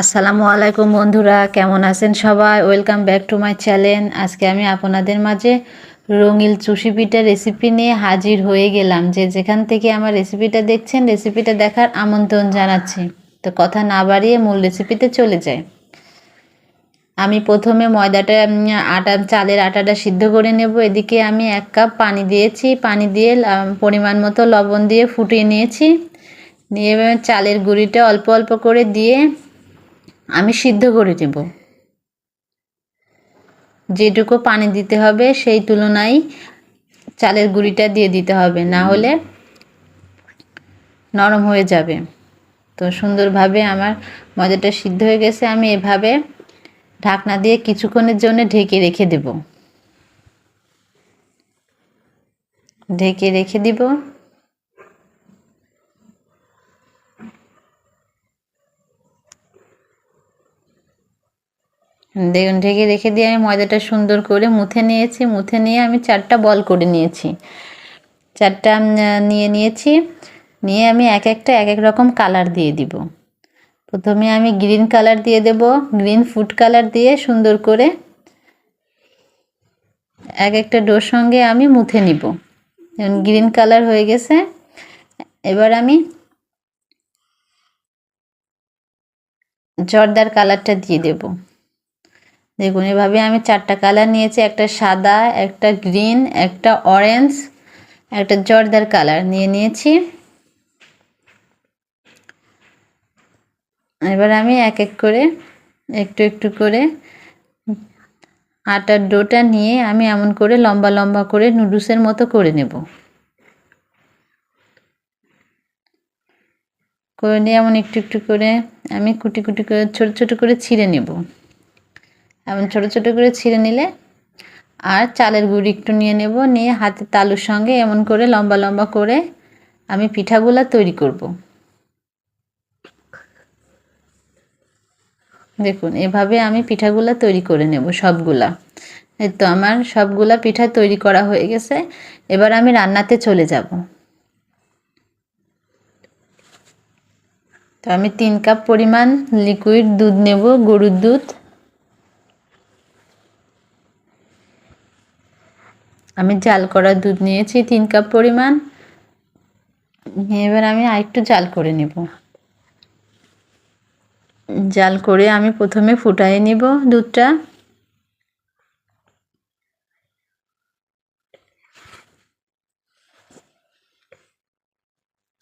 আসসালামু আলাইকুম বন্ধুরা, কেমন আছেন সবাই? Welcome back to my channel আজকে আমি আপনাদের মাঝে রঙিল চুষি পিঠার রেসিপি নিয়ে হাজির হয়ে গেলাম। যে যেখান থেকে আমার রেসিপিটা দেখছেন রেসিপিটা দেখার আমন্ত্রণ জানাচ্ছি। তো কথা না বাড়িয়ে মূল রেসিপিতে চলে যায় আমি প্রথমে ময়দাটা আটা, চালের আটাটা সিদ্ধ করে নেব। এদিকে আমি এক কাপ পানি দিয়েছি। পানি দিয়ে পরিমাণ মতো লবণ দিয়ে ফুটিয়ে নিয়েছি। নিয়ে চালের গুঁড়িটা অল্প অল্প করে দিয়ে আমি সিদ্ধ করে নেব যেটুকু পানি দিতে হবে সেই তুলনায় চালের গুঁড়িটা দিয়ে দিতে হবে না হলে নরম হয়ে যাবে। তো সুন্দরভাবে আমার ময়দাটা সিদ্ধ হয়ে গেছে আমি এভাবে ঢাকনা দিয়ে কিছুক্ষণের জন্য ঢেকে রেখে দেব। ঢেকে রেখে দিব। দেখুন, ঢেকে রেখে দিয়ে আমি ময়দাটা সুন্দর করে মুথে নিয়েছি। মুথে নিয়ে আমি চারটা বল করে নিয়েছি। চারটা নিয়ে নিয়েছি। নিয়ে আমি এক একটা, এক এক রকম কালার দিয়ে দিব। প্রথমে আমি গ্রিন কালার দিয়ে দেব। গ্রিন ফুড কালার দিয়ে সুন্দর করে এক একটা ডোর সঙ্গে আমি মুথে নিব। গ্রিন কালার হয়ে গেছে। এবার আমি জর্দার কালারটা দিয়ে দেবো। দেখুন, এভাবে আমি চারটা কালার নিয়েছি, একটা সাদা, একটা গ্রিন, একটা অরেঞ্জ, একটা জর্দার কালার নিয়ে নিয়েছি। এবার আমি এক এক করে, একটু একটু করে আটার ডোটা নিয়ে আমি এমন করে লম্বা লম্বা করে নুডলসের মতো করে নেব। করে নিয়ে এমন একটু একটু করে আমি কুটি কুটি করে, ছোট ছোট করে ছিঁড়ে নেব। এমন ছোট ছোট করে ছিঁড়ে নিলে আর চালের গুঁড়ি একটু নিয়ে নেব, নিয়ে হাতের তালুর সঙ্গে এমন করে লম্বা লম্বা করে আমি পিঠাগুলা তৈরি করব। দেখুন, এভাবে আমি পিঠাগুলা তৈরি করে নেব সবগুলা। এই তো আমার সবগুলা পিঠা তৈরি করা হয়ে গেছে, এবার আমি রান্নাতে চলে যাব। তো আমি তিন কাপ পরিমাণ লিকুইড দুধ নেব, গরুর দুধ। আমি জাল করা দুধ নিয়েছি, তিন কাপ পরিমাণ। এবার আমি আরেকটু জাল করে নেব। জাল করে আমি প্রথমে ফুটাই নিব দুধটা।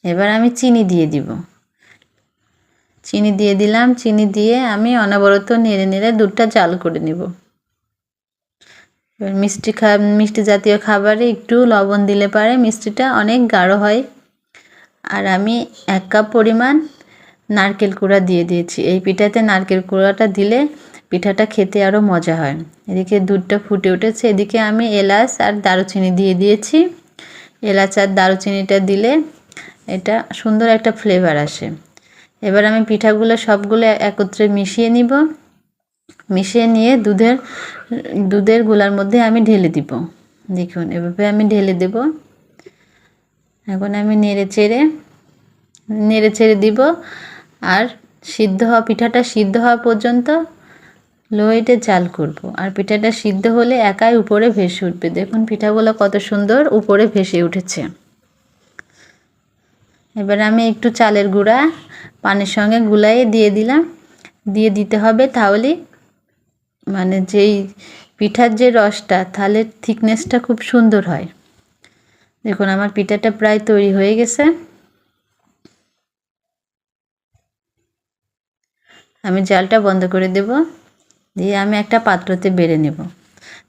এবার আমি চিনি দিয়ে দিব। চিনি দিয়ে দিলাম, চিনি দিয়ে আমি অনবরত নেড়ে নেড়ে দুধটা জাল করে নেব। এবার মিষ্টি খা, মিষ্টি জাতীয় খাবারে একটু লবণ দিলে পারে, মিষ্টিটা অনেক গাঢ় হয়। আর আমি এক কাপ পরিমাণ নারকেল কুড়া দিয়ে দিয়েছি। এই পিঠাতে নারকেল কুড়াটা দিলে পিঠাটা খেতে আরও মজা হয়। এদিকে দুধটা ফুটে উঠেছে। এদিকে আমি এলাচ আর দারুচিনি দিয়ে দিয়েছি। এলাচ আর দারুচিনিটা দিলে এটা সুন্দর একটা ফ্লেভার আসে। এবার আমি পিঠাগুলো সবগুলো একত্রে মিশিয়ে নিব। মিশিয়ে নিয়ে দুধের দুধেরগুলার মধ্যে আমি ঢেলে দিব। দেখুন, এভাবে আমি ঢেলে দেব। এখন আমি নেড়ে চেড়ে নেড়ে চেড়ে দিব। আর সিদ্ধ হওয়া, পিঠাটা সিদ্ধ হওয়া পর্যন্ত লো হিটে জাল করব। আর পিঠাটা সিদ্ধ হলে একাই উপরে ভেসে উঠবে। দেখুন, পিঠাগুলো কত সুন্দর উপরে ভেসে উঠেছে। এবার আমি একটু চালের গুঁড়া পানির সঙ্গে গুলাইয়ে দিয়ে দিলাম। দিয়ে দিতে হবে তাহলে মানে যেই পিঠার যে রসটা, তাহলে থিকনেসটা খুব সুন্দর হয়। দেখুন, আমার পিঠাটা প্রায় তৈরি হয়ে গেছে। আমি জালটা বন্ধ করে দেব। দিয়ে আমি একটা পাত্রতে বেড়ে নেব।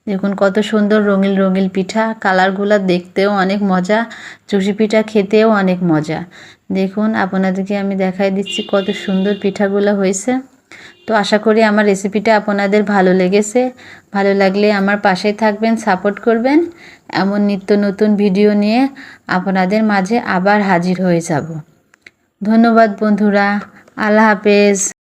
দেখুন, কত সুন্দর রঙিল রঙিল পিঠা। কালারগুলো দেখতেও অনেক মজা। চুষি পিঠা খেতেও অনেক মজা। দেখুন, আপনাদেরকে আমি দেখাই দিচ্ছি কত সুন্দর পিঠাগুলো হয়েছে। তো আশা করি আমার রেসিপিটা আপনাদের ভালো লেগেছে। ভালো লাগলে আমার পাশে থাকবেন সাপোর্ট করবেন। এমন নিত্য নতুন ভিডিও নিয়ে আপনাদের মাঝে আবার হাজির হয়ে যাব। ধন্যবাদ বন্ধুরা, আল্লাহ হাফেজ।